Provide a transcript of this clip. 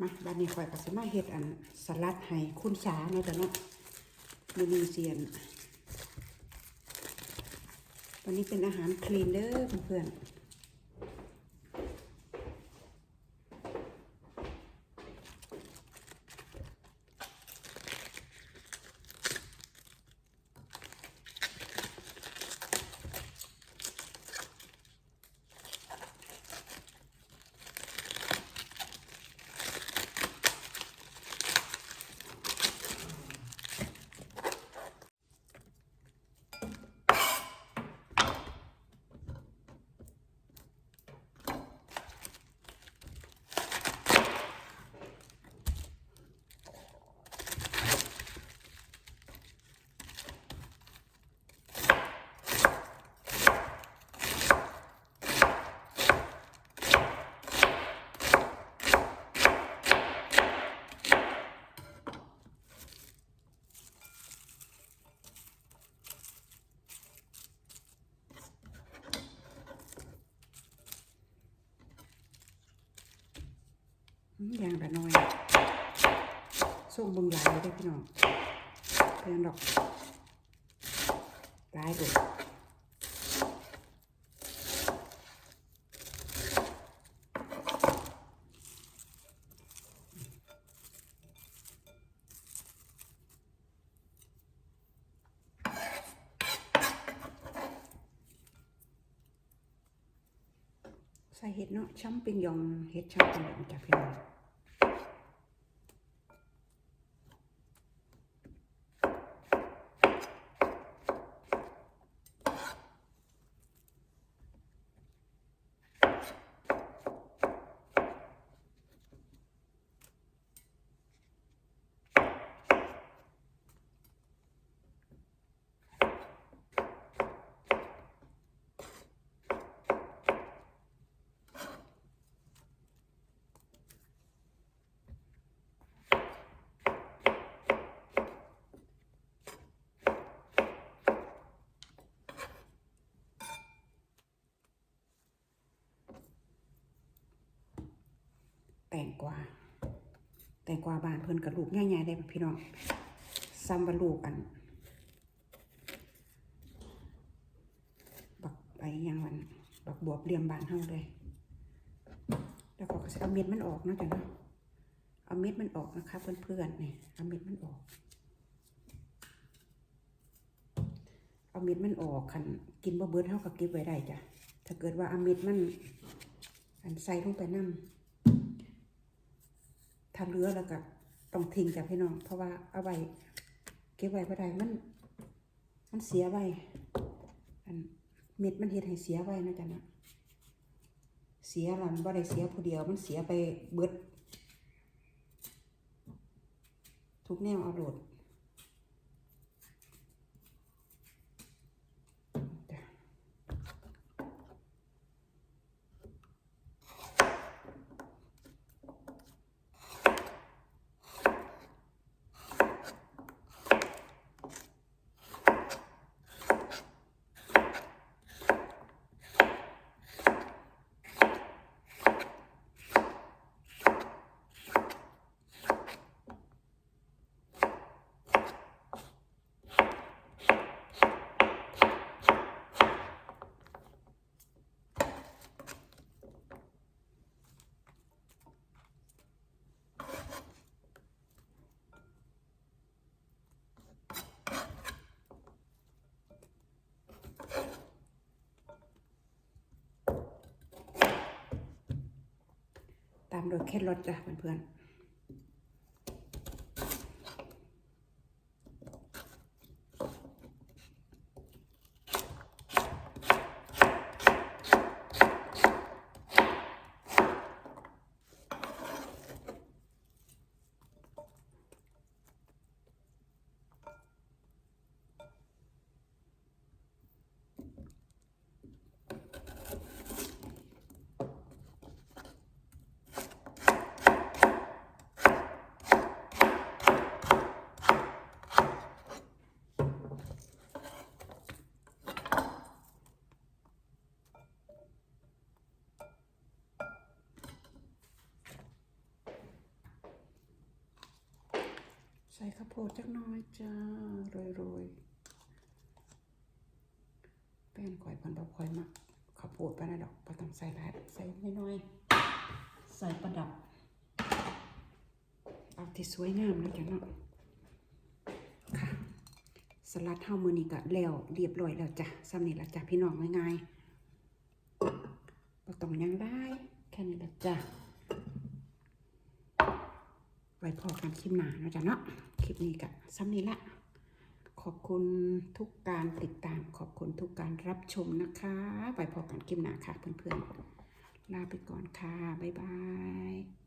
มาบ้านนี้ข่อยก็สิมาเฮ็ดอันสลัดให้คุณสาเนาะจ้ะเนาะมื้อนี้เสียนวันนี้เป็นอาหารคลีนเด้อเพื่อนๆ ย่างละน้อยส่งเบึงหลายเลยเด้อพี่น้องเพื่อนดอกหลายดุใส่เห็ดเนาะช้ำปิงยองเห็ดช้ำปิงยองจากพี่น้อง แตงกวาแตงกวาบานเพิ่นกับลูกง่ายๆได้พี่น้องซ้ำบรลูกอันบักไปยังวันบักบวบเรียมบานเฮาเลยแล้วก็สิเอาเม็ดมันออกนะจ้ะเนาะเอาเม็ดมันออกนะคะเพื่อนๆนี่เอาเม็ดมันออก เอาเม็ดมันออกคันกินบ่เบิดเฮาก็เก็บไว้ได้จ้ะถ้าเกิดว่าเอาเม็ดมันอันใส่ลงไปนำ ถ้าเหลือแล้วก็ต้องทิ้งจ้ะพี่น้อง เพราะว่าเอาไว้เก็บไว้บ่ได้มัน มันเสียไว้อันเม็ดมันเฮ็ดให้เสียไว้นะจ๊ะนะเสียหลันบ่ได้เสียผู้เดียวมันเสียไปเบิดทุกแนวเอาโหลด โดยแครอทจ้ะเพื่อนๆ ใส่ข้าวโพดจักน้อยจ้าโรยๆแป้นข่อยพันบอกข่อยมักข้าวโพดปานะดอกบ่ต้องใส่หลายใส่น้อยๆใส่ประดับ เอาที่สวยงามนะจ๊ะเนาะค่ะสลัดเฮามือนี้ก็แล้วเรียบร้อยแล้วจ้ะซ้ำนี่ละจ้ะพี่น้องง่ายๆบ่ต้องยังได้แค่นี้ละจ้ะ ไว้พอกันคลิปหน้าเนาะจ๊ะเนาะ คลิปนี้กับซ้ำนี้ละ ขอบคุณทุกการติดตาม ขอบคุณทุกการรับชมนะคะ ไว้พอกันคลิปหน้าค่ะเพื่อนๆ ลาไปก่อนค่ะ บ๊ายบาย